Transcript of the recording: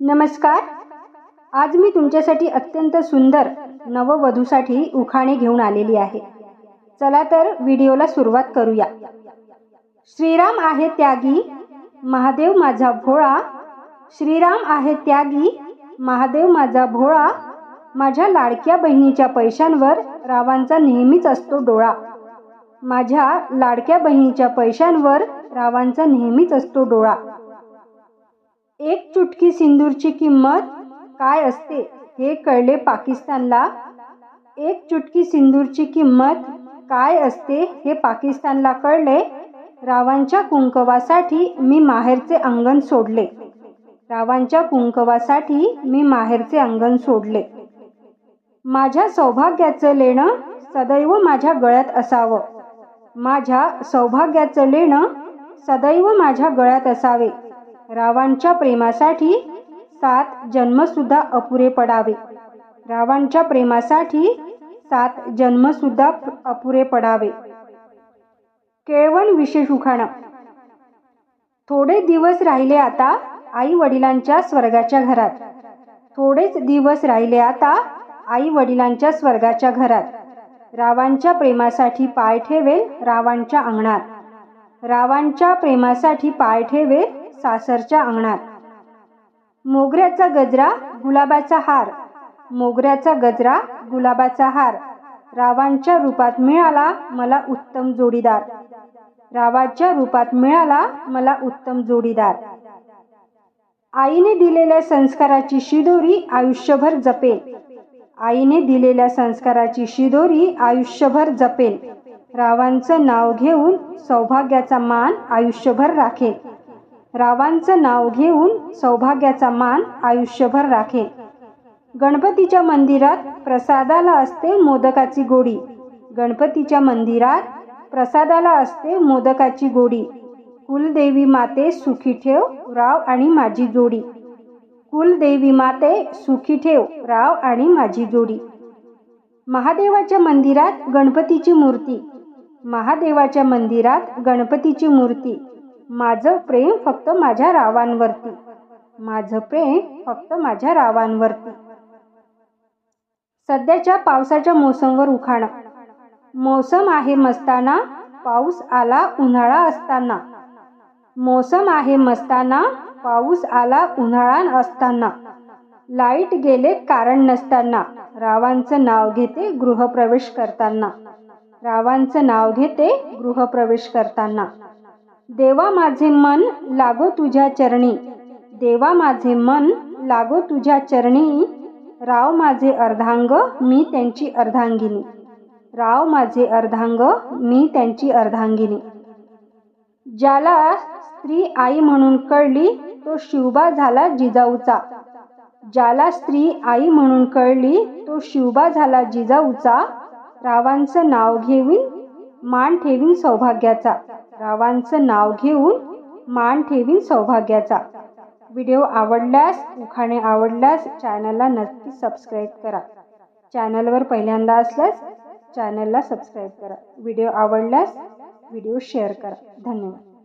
नमस्कार. आज मी तुमच्यासाठी अत्यंत सुंदर नववधूसाठी उखाणे घेऊन आलेली आहे. चला तर व्हिडिओला सुरुवात करूया. श्रीराम आहे त्यागी महादेव माझा भोळा. श्रीराम आहे त्यागी महादेव माझा भोळा. माझ्या लाडक्या बहिणीच्या पैशांवर रावांचा नेहमीच असतो डोळा. माझ्या लाडक्या बहिणीच्या पैशांवर रावांचा नेहमीच असतो डोळा. एक चुटकी सिंदूरची किंमत काय असते हे कळले पाकिस्तानला? एक चुटकी सिंदूरची किंमत काय असते हे पाकिस्तानला कळले? रावांच्या कुंकवासाठी मी माहेरचे अंगण सोडले. रावांच्या कुंकवासाठी मी माहेरचे अंगण सोडले. माझ्या सौभाग्याचं लेणं सदैव माझ्या गळ्यात असावं. माझ्या सौभाग्याचं लेणं सदैव माझ्या गळ्यात असावे. रावांच्या प्रेमासाठी सात जन्मसुद्धा अपुरे पडावे. रावांच्या प्रेमासाठी सात जन्मसुद्धा अपुरे पडावे. केळवण विशेष उखाणा. थोडे दिवस राहिले आता आई वडिलांच्या स्वर्गाच्या घरात. थोडेच दिवस राहिले आता आई वडिलांच्या स्वर्गाच्या घरात. रावांच्या प्रेमासाठी पाय ठेवेल रावांच्या अंगणात. रावांच्या प्रेमासाठी पाय ठेवेल सासरच्या अंगणात. मोगऱ्याचा गजरा गुलाबाचा हार. मोगऱ्याचा गजरा गुलाबाचा हार. रावांच्या रूपात मिळाला मला उत्तम जोडीदार. रावाच्या रूपात मिळाला मला उत्तम जोडीदार. आईने दिलेल्या संस्काराची शिदोरी आयुष्यभर जपेल. आईने दिलेल्या संस्काराची शिदोरी आयुष्यभर जपेल. रावांचं नाव घेऊन सौभाग्याचा मान आयुष्यभर राखेल. रावांचं नाव घेऊन सौभाग्याचा मान आयुष्यभर राखेन गणपतीच्या मंदिरात प्रसादाला असते मोदकाची गोडी. गणपतीच्या मंदिरात प्रसादाला असते मोदकाची गोडी. कुलदेवी माते सुखी ठेव राव आणि माझी जोडी. कुलदेवी माते सुखी ठेव राव आणि माझी जोडी. महादेवाच्या मंदिरात गणपतीची मूर्ती. महादेवाच्या मंदिरात गणपतीची मूर्ती. माझं प्रेम फक्त माझ्या रावांवरती. माझं प्रेम फक्त माझ्या रावांवरती. सध्याच्या पावसाच्या मोसमवर उखाणं. मोसम आहे मस्ताना पाऊस आला उन्हाळा असताना. मोसम आहे मस्ताना पाऊस आला उन्हाळा असताना. लाइट गेले कारण नसताना. रावांचं नाव घेते गृहप्रवेश करताना. रावांचं नाव घेते गृहप्रवेश करताना. देवा माझे मन लागो तुझ्या चरणी. देवा माझे मन लागो तुझ्या चरणी. राव माझे अर्धांग मी त्यांची अर्धांगिनी. राव माझे अर्धांग मी त्यांची अर्धांगिनी. ज्याला स्त्री आई म्हणून कळली तो शिवबा झाला जिजाऊचा. ज्याला स्त्री आई म्हणून कळली तो शिवबा झाला जिजाऊचा. रावांचं नाव घेऊन मान ठेवीन सौभाग्याचा. रावांचं नाव घेऊन मान ठेवीन सौभाग्याचा. व्हिडिओ आवडल्यास उखाणे आवडल्यास चॅनलला नक्की सबस्क्राईब करा. चॅनलवर पहिल्यांदा असल्यास चॅनलला सबस्क्राईब करा. व्हिडिओ आवडल्यास व्हिडिओ शेअर करा. धन्यवाद.